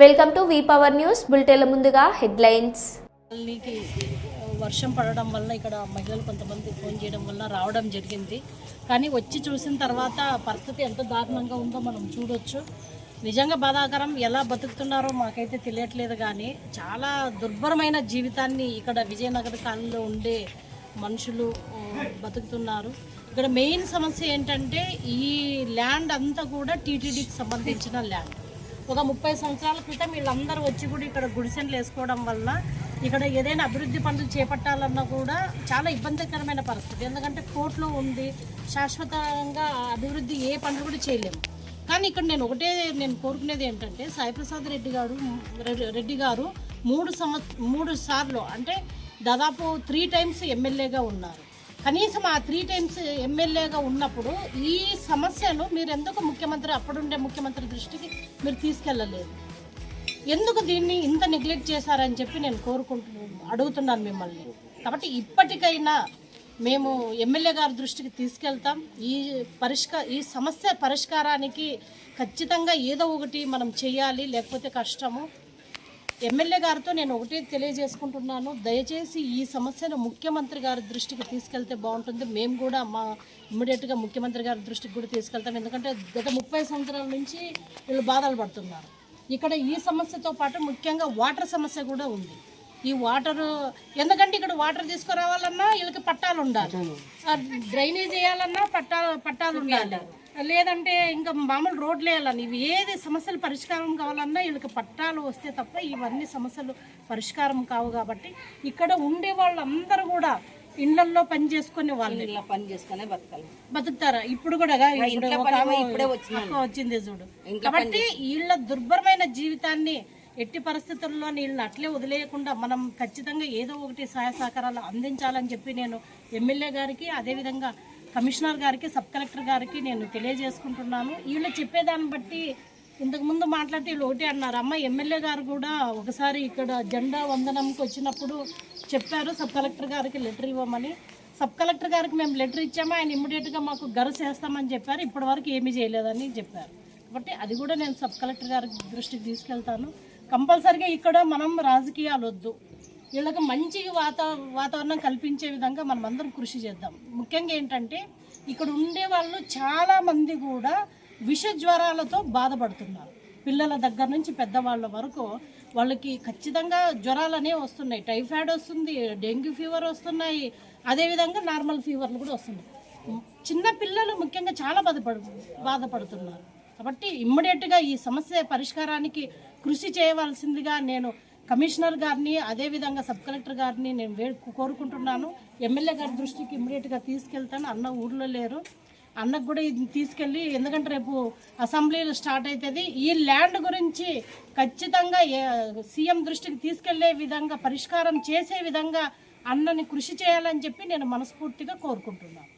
Welcome to V power news బులెటిన్ల ముందుగా headlines. వర్షం పడడం వల్ల ఇక్కడ మహిళలు కొంతమంది ఫోన్ చేయడం వల్ల రావడం జరిగింది. కానీ వచ్చి చూసిన తర్వాత పరిస్థితి ఎంత దారుణంగా ఉందో మనం చూడొచ్చు. నిజంగా బాధాకరం ఎలా బతుకుతున్నారో మాకైతే తెలియట్లేదు కానీ చాలా దుర్భరమైన జీవితాన్ని ఇక్కడ విజయనగర కాలంలో ఉండే మనుషులు బతుకుతున్నారు. ఇక్కడ మెయిన్ సమస్య ఏంటంటే ఈ ల్యాండ్ అంతా కూడా టీటీడీకి సంబంధించిన ల్యాండ్. ఒక ముప్పై సంవత్సరాల క్రితం వీళ్ళందరూ వచ్చి కూడా ఇక్కడ గుడిసెలు వేసుకోవడం వల్ల ఇక్కడ ఏదైనా అభివృద్ధి పనులు చేపట్టాలన్నా కూడా చాలా ఇబ్బందికరమైన పరిస్థితి. ఎందుకంటే కోర్టులో ఉంది శాశ్వతంగా అభివృద్ధి ఏ పనులు కూడా చేయలేము. కానీ ఇక్కడ నేను ఒకటే నేను కోరుకునేది ఏంటంటే సాయిప్రసాద్ రెడ్డి గారు రెడ్డి- రెడ్డి గారు మూడు సంవత్ మూడు సార్లు అంటే దాదాపు త్రీ టైమ్స్ ఎమ్మెల్యేగా ఉన్నారు. కనీసం ఆ త్రీ టైమ్స్ ఎమ్మెల్యేగా ఉన్నప్పుడు ఈ సమస్యను మీరు ఎందుకు ముఖ్యమంత్రి అప్పుడుండే ముఖ్యమంత్రి దృష్టికి మీరు తీసుకెళ్ళలేదు? ఎందుకు దీన్ని ఇంత నెగ్లెక్ట్ చేశారని చెప్పి నేను కోరుకుంటు అడుగుతున్నాను మిమ్మల్ని. కాబట్టి ఇప్పటికైనా మేము ఎమ్మెల్యే గారి దృష్టికి తీసుకెళ్తాం. ఈ పరిష్కార ఈ సమస్య పరిష్కారానికి ఖచ్చితంగా ఏదో ఒకటి మనం చేయాలి లేకపోతే కష్టము. ఎమ్మెల్యే గారితో నేను ఒకటే తెలియజేసుకుంటున్నాను. దయచేసి ఈ సమస్యను ముఖ్యమంత్రి గారి దృష్టికి తీసుకెళ్తే బాగుంటుంది. మేము కూడా మా ఇమ్మీడియట్గా ముఖ్యమంత్రి గారి దృష్టికి కూడా తీసుకెళ్తాం. ఎందుకంటే గత ముప్పై సంవత్సరాల నుంచి వీళ్ళు బాధలు పడుతున్నారు. ఇక్కడ ఈ సమస్యతో పాటు ముఖ్యంగా వాటర్ సమస్య కూడా ఉంది. ఈ వాటర్ ఎందుకంటే ఇక్కడ వాటర్ తీసుకురావాలన్నా వీళ్ళకి పట్టాలు ఉండాలి. డ్రైనేజ్ వేయాలన్నా పట్టాలు పట్టాలు ఉండాలి. లేదంటే ఇంకా మామూలు రోడ్లు వేయాలని ఇవి ఏది సమస్యలు పరిష్కారం కావాలన్నా వీళ్ళకి పట్టాలు వస్తే తప్ప ఇవన్నీ సమస్యలు పరిష్కారం కావు కాబట్టి ఇక్కడ ఉండే వాళ్ళందరూ కూడా ఇళ్ళల్లో పని చేసుకునే వాళ్ళు. ఇలా పని చేసుకునే బతకాలి. బతుకుతారా? ఇప్పుడు కూడా ఇప్పుడు వచ్చింది చూడు. కాబట్టి వీళ్ళ దుర్భరమైన జీవితాన్ని ఎట్టి పరిస్థితుల్లో వీళ్ళని అట్లే వదిలేయకుండా మనం ఖచ్చితంగా ఏదో ఒకటి సహాయ సహకారాలు అందించాలని చెప్పి నేను ఎమ్మెల్యే గారికి అదేవిధంగా కమిషనర్ గారికి సబ్ కలెక్టర్ గారికి నేను తెలియజేసుకుంటున్నాను. వీళ్ళు చెప్పేదాన్ని బట్టి ఇంతకుముందు మాట్లాడితే వీళ్ళు ఒకటి అన్నారు. అమ్మ ఎమ్మెల్యే గారు కూడా ఒకసారి ఇక్కడ జెండా వందనంకి వచ్చినప్పుడు చెప్పారు సబ్ కలెక్టర్ గారికి లెటర్ ఇవ్వమని. సబ్ కలెక్టర్ గారికి మేము లెటర్ ఇచ్చాము ఆయన ఇమ్మీడియట్గా మాకు గరు చేస్తామని చెప్పారు. ఇప్పటివరకు ఏమీ చేయలేదని చెప్పారు. కాబట్టి అది కూడా నేను సబ్ కలెక్టర్ గారి దృష్టికి తీసుకెళ్తాను. కంపల్సరిగా ఇక్కడ మనం రాజకీయాలు వద్దు. వీళ్ళకి మంచి వాతా వాతావరణం కల్పించే విధంగా మనం అందరం కృషి చేద్దాం. ముఖ్యంగా ఏంటంటే ఇక్కడ ఉండే వాళ్ళు చాలామంది కూడా విష జ్వరాలతో బాధపడుతున్నారు. పిల్లల దగ్గర నుంచి పెద్దవాళ్ళ వరకు వాళ్ళకి ఖచ్చితంగా జ్వరాలు అనేవి వస్తున్నాయి. టైఫాయిడ్ వస్తుంది డెంగ్యూ ఫీవర్ వస్తున్నాయి. అదేవిధంగా నార్మల్ ఫీవర్లు కూడా వస్తున్నాయి. చిన్న పిల్లలు ముఖ్యంగా చాలా బాధపడు బాధపడుతున్నారు. కాబట్టి ఇమ్మీడియట్గా ఈ సమస్య పరిష్కారానికి కృషి చేయవలసిందిగా నేను కమిషనర్ గారిని అదేవిధంగా సబ్ కలెక్టర్ గారిని నేను వే కోరుకుంటున్నాను. ఎమ్మెల్యే గారి దృష్టికి ఇమ్మీడియట్గా తీసుకెళ్తాను. అన్న ఊర్లో లేరు. అన్నకు కూడా ఇది తీసుకెళ్ళి ఎందుకంటే రేపు అసెంబ్లీలు స్టార్ట్ అవుతుంది ఈ ల్యాండ్ గురించి ఖచ్చితంగా ఏ- సీఎం దృష్టికి తీసుకెళ్ళే విధంగా పరిష్కారం చేసే విధంగా అన్నని కృషి చేయాలని చెప్పి నేను మనస్ఫూర్తిగా కోరుకుంటున్నాను.